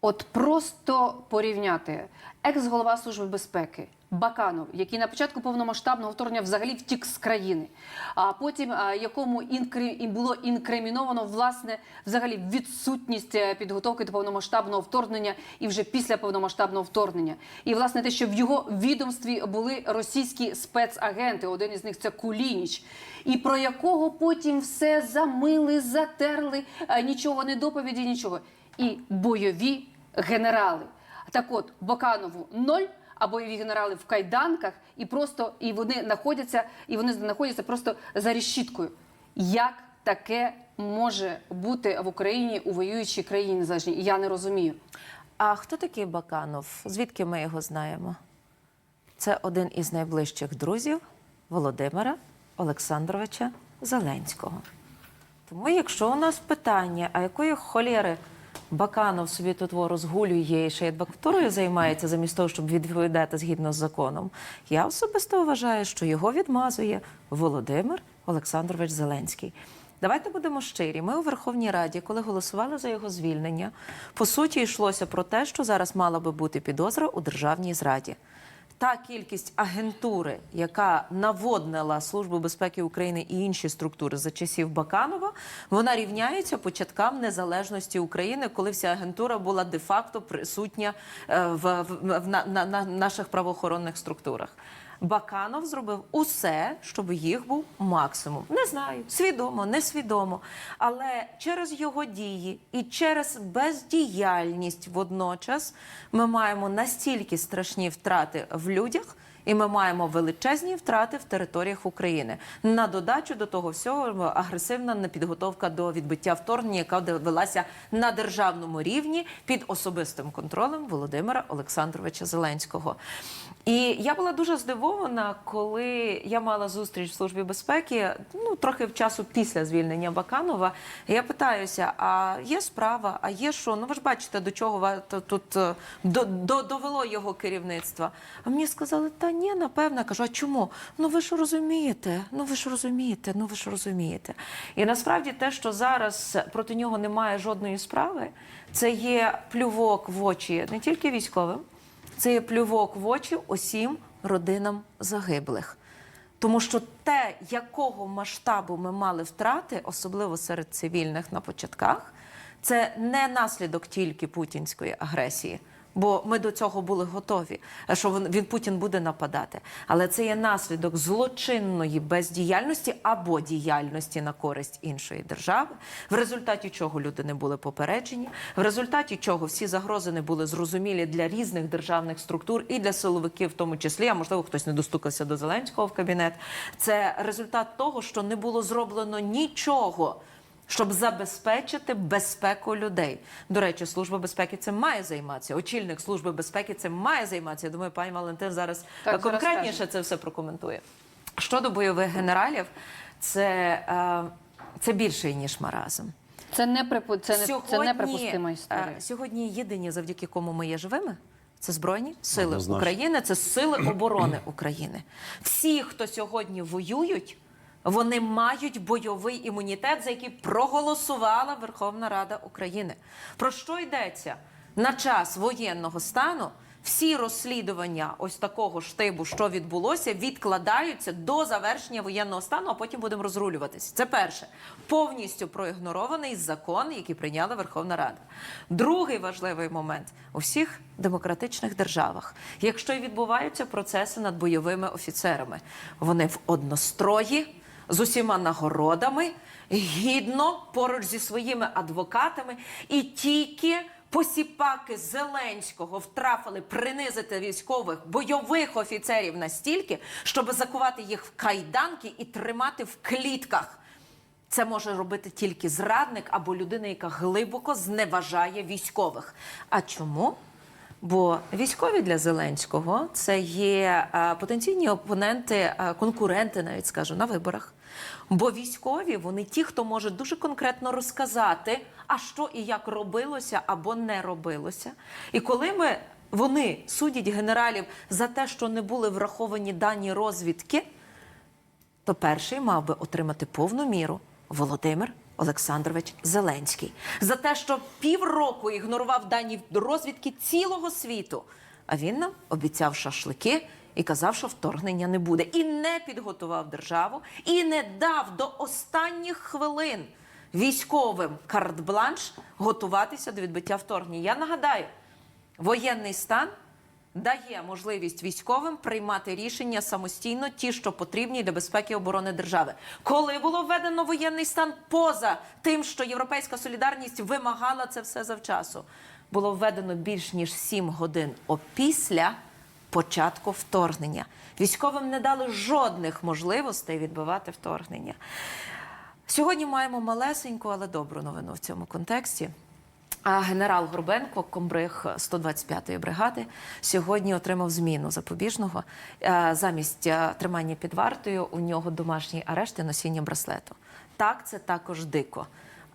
От просто порівняти екс-голова Служби безпеки Баканов, який на початку повномасштабного вторгнення взагалі втік з країни, а потім якому інкри... і було інкриміновано власне взагалі відсутність е, підготовки до повномасштабного вторгнення і вже після повномасштабного вторгнення. І власне те, що в його відомстві були російські спецагенти, один із них це Кулініч, і про якого потім все замили, затерли, е, нічого не доповіді, нічого. І бойові генерали. Так от Баканову ноль, а бойові генерали в кайданках, і просто і вони знаходяться, і вони знаходяться просто за решіткою. Як таке може бути в Україні у воюючій країні незалежній? Я не розумію. А хто такий Баканов? Звідки ми його знаємо? Це один із найближчих друзів Володимира Олександровича Зеленського. Тому, якщо у нас питання, а якої холєри Баканов собі тут розгулює і ще й адвокатурою займається, замість того, щоб відповідати згідно з законом, я особисто вважаю, що його відмазує Володимир Олександрович Зеленський. Давайте будемо щирі. Ми у Верховній Раді, коли голосували за його звільнення, по суті йшлося про те, що зараз мала би бути підозра у державній зраді. Та кількість агентури, яка наводнила Службу безпеки України і інші структури за часів Баканова, вона рівняється початкам незалежності України, коли вся агентура була де-факто присутня е, в, в, в на, на, на наших правоохоронних структурах. Баканов зробив усе, щоб їх був максимум. Не знаю, свідомо, несвідомо. Але через його дії і через бездіяльність водночас ми маємо настільки страшні втрати в людях. І ми маємо величезні втрати в територіях України. На додачу до того всього агресивна непідготовка до відбиття вторгнення, яка велася на державному рівні під особистим контролем Володимира Олександровича Зеленського. І я була дуже здивована, коли я мала зустріч в службі безпеки, ну трохи в часу після звільнення Баканова. Я питаюся: а є справа, а є що? Ну ви ж бачите, до чого тут е, до, до, довело його керівництво. А мені сказали, та ні, напевно. Кажу, а чому? Ну ви ж розумієте, ну ви ж розумієте, ну ви ж розумієте. І насправді те, що зараз проти нього немає жодної справи, це є плювок в очі не тільки військовим. Це є плювок в очі усім родинам загиблих. Тому що те, якого масштабу ми мали втрати, особливо серед цивільних на початках, це не наслідок тільки путінської агресії. Бо ми до цього були готові, що він, він Путін буде нападати. Але це є наслідок злочинної бездіяльності або діяльності на користь іншої держави, в результаті чого люди не були попереджені, в результаті чого всі загрози не були зрозумілі для різних державних структур і для силовиків, в тому числі, а можливо, хтось не достукався до Зеленського в кабінет. Це результат того, що не було зроблено нічого щоб забезпечити безпеку людей. До речі, служба безпеки цим має займатися. Очільник служби безпеки цим має займатися. Я думаю, пані Валентин зараз Так, конкретніше скаже. це все прокоментує. Щодо бойових генералів, це, е, це більше ніж маразм. Це не припу... це, не... це неприпустима історія. е, Сьогодні єдині, завдяки кому ми є живими. Це збройні сили Однозначно. України, це сили оборони України. Всі, хто сьогодні воюють, вони мають бойовий імунітет, за який проголосувала Верховна Рада України. Про що йдеться на час воєнного стану? Всі розслідування ось такого штибу, що відбулося, відкладаються до завершення воєнного стану, а потім будемо розрулюватися. Це перше повністю проігнорований закон, який прийняла Верховна Рада. Другий важливий момент у всіх демократичних державах, якщо й відбуваються процеси над бойовими офіцерами, вони в однострої з усіма нагородами, гідно поруч зі своїми адвокатами, і тільки посіпаки Зеленського втрафили принизити військових бойових офіцерів настільки, щоб закувати їх в кайданки і тримати в клітках. Це може робити тільки зрадник або людина, яка глибоко зневажає військових. А чому? Бо військові для Зеленського це є е, потенційні опоненти, е, конкуренти, навіть скажу, на виборах. Бо військові вони ті, хто може дуже конкретно розказати, а що і як робилося або не робилося. І коли ми вони судять генералів за те, що не були враховані дані розвідки, то перший мав би отримати повну міру Володимир Олександрович Зеленський за те, що півроку ігнорував дані розвідки цілого світу. А він нам обіцяв шашлики і казав, що вторгнення не буде, і не підготував державу, і не дав до останніх хвилин військовим карт-бланш готуватися до відбиття вторгнення. Я нагадаю, воєнний стан дає можливість військовим приймати рішення самостійно, ті, що потрібні для безпеки і оборони держави. Коли було введено воєнний стан поза тим, що європейська солідарність вимагала це все завчасу, було введено більш ніж 7 годин опісля початку вторгнення. Військовим не дали жодних можливостей відбивати вторгнення. Сьогодні маємо малесеньку, але добру новину в цьому контексті. А генерал Горбенко, комбриг 125-ї бригади, сьогодні отримав зміну запобіжного. Е, Замість е, тримання під вартою у нього домашній арешт і носіння браслету. Так, це також дико.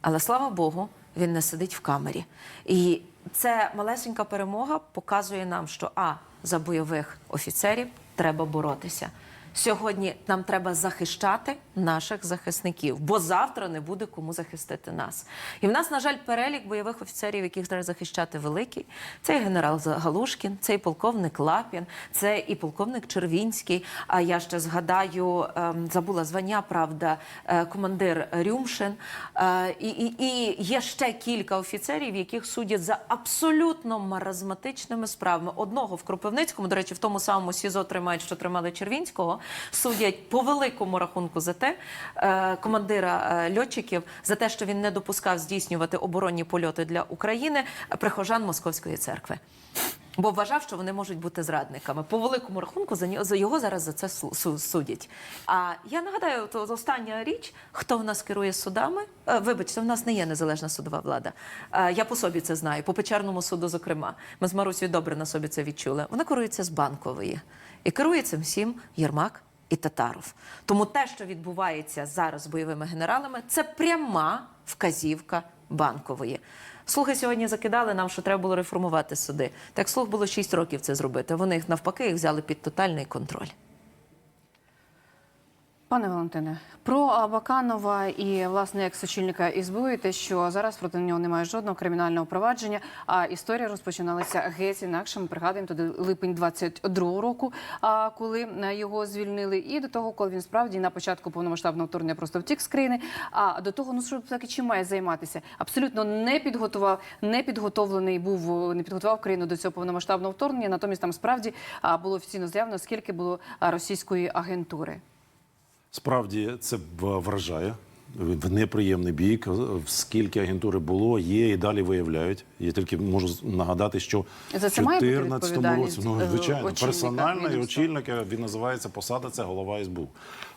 Але слава Богу, він не сидить в камері. І це малесенька перемога показує нам, що а за бойових офіцерів треба боротися. Сьогодні нам треба захищати наших захисників, бо завтра не буде кому захистити нас. І в нас, на жаль, перелік бойових офіцерів, яких треба захищати, великий. Це і генерал Галушкін, це і полковник Лапін, це і полковник Червінський. А я ще згадаю, ем, забула звання, правда, е, командир Рюмшин. Е, І, і, і є ще кілька офіцерів, яких судять за абсолютно маразматичними справами. Одного в Кропивницькому, до речі, в тому самому СІЗО тримають, що тримали Червінського, судять по великому рахунку за те, е, командира е, льотчиків, за те, що він не допускав здійснювати оборонні польоти для України прихожан Московської церкви. Бо вважав, що вони можуть бути зрадниками. По великому рахунку за його зараз за це су- су- судять. А я нагадаю, то остання річ, хто в нас керує судами. Е, Вибачте, в нас не є незалежна судова влада. Е, Я по собі це знаю, по печерному суду, зокрема. Ми з Марусею добре на собі це відчули. Вона керується з банкової. І керує цим всім Єрмак і Татаров. Тому те, що відбувається зараз з бойовими генералами, це пряма вказівка банкової. Слуги сьогодні закидали нам, що треба було реформувати суди. Так слуг було 6 років це зробити. Вони навпаки їх взяли під тотальний контроль. Пане Валентине, про Баканова і власне як очільника СБУ, і те, що зараз проти нього немає жодного кримінального провадження. А історія розпочиналася геть інакше. Ми пригадуємо тоді липень 22-го року, коли е, його звільнили, і до того, коли він справді на початку повномасштабного вторгнення просто втік з країни. А до того, ну що таки чим має займатися? Абсолютно не підготував, не підготовлений був, не підготував країну до цього повномасштабного вторгнення. Натомість там справді було офіційно заявлено, скільки було російської агентури. Справді це вражає. В неприємний бік, скільки агентури було, є і далі виявляють. Я тільки можу нагадати, що За це має 2014 році, ну е, звичайно, очільника персональна і очільника він називається посада, це голова СБУ.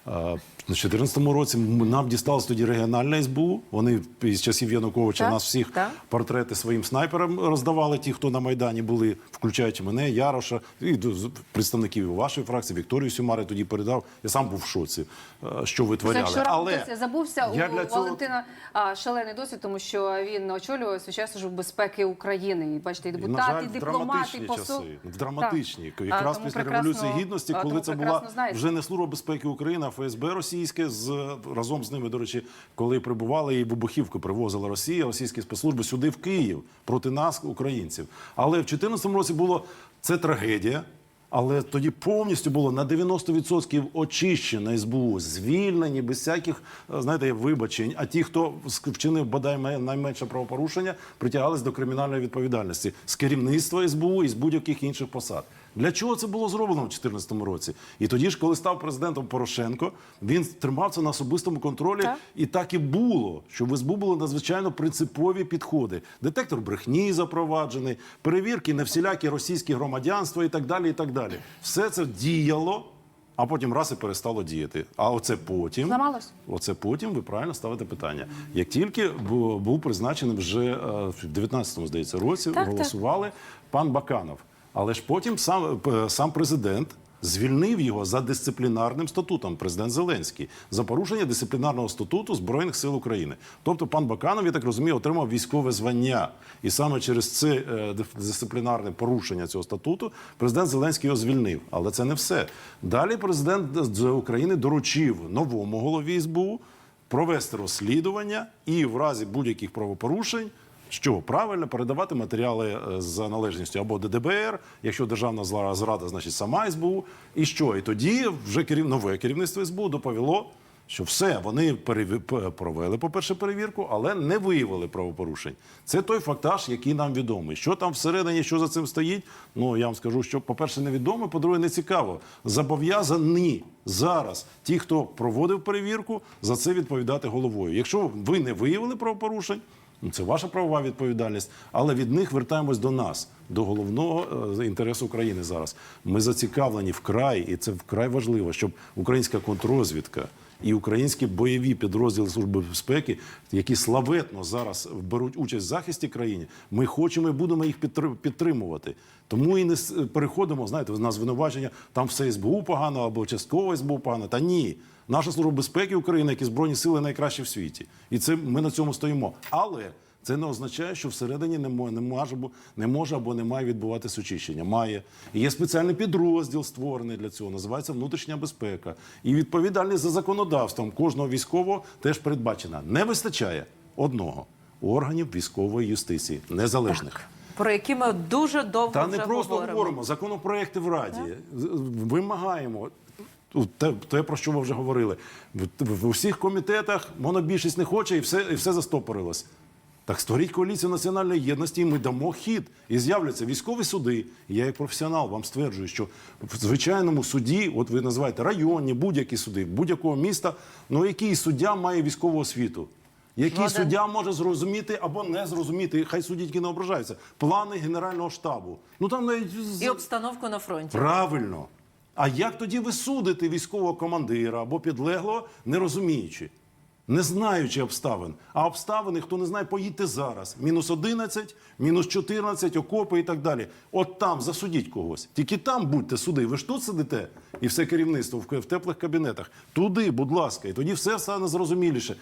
В 2014 році нам дісталось тоді регіональна СБУ. Вони з часів Януковича Так, нас всіх так. портрети своїм снайперам роздавали, ті, хто на Майдані були, включаючи мене, Яроша, і представників вашої фракції, Вікторію Сюмари тоді передав. Я сам був в шоці, е, що витворяли. Якщо Але раптом забувся я у для цього- Валентина а, шалений досвід, тому що він очолює Свіча службу безпеки України. І бачите, і І, депутати, на жаль, і в дипломати, і посол. часи, в драматичні, Так. якраз тому після революції гідності, коли це була знаєте. вже не служба безпеки України, а ФСБ російське з разом з ними, до речі, коли прибували і вибухівку привозила Росія, російські спецслужби сюди в Київ проти нас, українців. Але в 2014 році було це трагедія. Але тоді повністю було на 90% очищено СБУ, звільнені без всяких, е, знаєте, вибачень. А ті, хто вчинив бодай найменше правопорушення, притягались до кримінальної відповідальності з керівництва СБУ і з будь-яких інших посад. Для чого це було зроблено в 2014 році? І тоді ж, коли став президентом Порошенко, він тримав це на особистому контролі, Так. і так і було, що в СБУ були надзвичайно принципові підходи. Детектор брехні запроваджений, перевірки на всілякі російські громадянства і так далі. І так далі. Все це діяло, а потім раз і перестало діяти. А оце потім Зламалось? Оце потім ви правильно ставите питання. Як тільки був призначений вже е, в 19-му, здається, році, так. голосували пан Баканов. Але ж потім сам, сам президент звільнив його за дисциплінарним статутом, президент Зеленський, за порушення дисциплінарного статуту Збройних сил України. Тобто пан Баканов, я так розумію, отримав військове звання. І саме через це е, дисциплінарне порушення цього статуту президент Зеленський його звільнив. Але це не все. Далі президент України доручив новому голові СБУ провести розслідування і в разі будь-яких правопорушень. Що правильно передавати матеріали е, за належністю або до ДБР, якщо державна зрада, значить сама СБУ. І що? І тоді вже керів... нове керівництво СБУ доповіло, що все, вони переві... п- провели, по-перше, перевірку, але не виявили правопорушень. Це той фактаж, який нам відомий. Що там всередині, що за цим стоїть? Ну я вам скажу, що, по-перше, невідомо, по-друге, не цікаво. Зобов'язані зараз ті, хто проводив перевірку, за це відповідати головою. Якщо ви не виявили правопорушень. Ну, Це ваша правова відповідальність, але від них вертаємось до нас, до головного е, інтересу України зараз. Ми зацікавлені вкрай, і це вкрай важливо, щоб українська контррозвідка і українські бойові підрозділи служби безпеки, які славетно зараз беруть участь в захисті країни, ми хочемо і будемо їх підтримувати. Тому і не переходимо. Знаєте, на звинувачення там все СБУ погано або частково СБУ погано. Та ні. Наша служба безпеки України, які збройні сили найкращі в світі, і це ми на цьому стоїмо. Але це не означає, що всередині не може, не може, не може або не має відбуватися очищення. Має і є спеціальний підрозділ створений для цього. Називається внутрішня безпека. І відповідальність за законодавством кожного військового теж передбачена. Не вистачає одного органів військової юстиції незалежних. Про які ми дуже довго Та вже не просто говоримо. говоримо. Законопроекти в Раді. З- Вимагаємо. Те, те, про що ви вже говорили. В, в, в усіх комітетах монобільшість не хоче і все, і все застопорилось. Так створіть коаліцію національної єдності, і ми дамо хід. І з'являться військові суди. І я, як професіонал, вам стверджую, що в звичайному суді, от ви називаєте районні, будь-які суди, будь-якого міста, ну який суддя має військову освіту? Який Жоден. суддя може зрозуміти або не зрозуміти, хай судді тільки не ображаються. Плани Генерального штабу. Ну там навіть І обстановку на фронті. правильно. А як тоді ви судите військового командира або підлеглого, не розуміючи, не знаючи обставин? А обставини, хто не знає, поїдьте зараз. Мінус 11, мінус 14, окопи і так далі. От там засудіть когось. Тільки там будьте суди. Ви ж тут сидите і все керівництво в, теплих кабінетах. Туди, будь ласка, і тоді все стане зрозуміліше.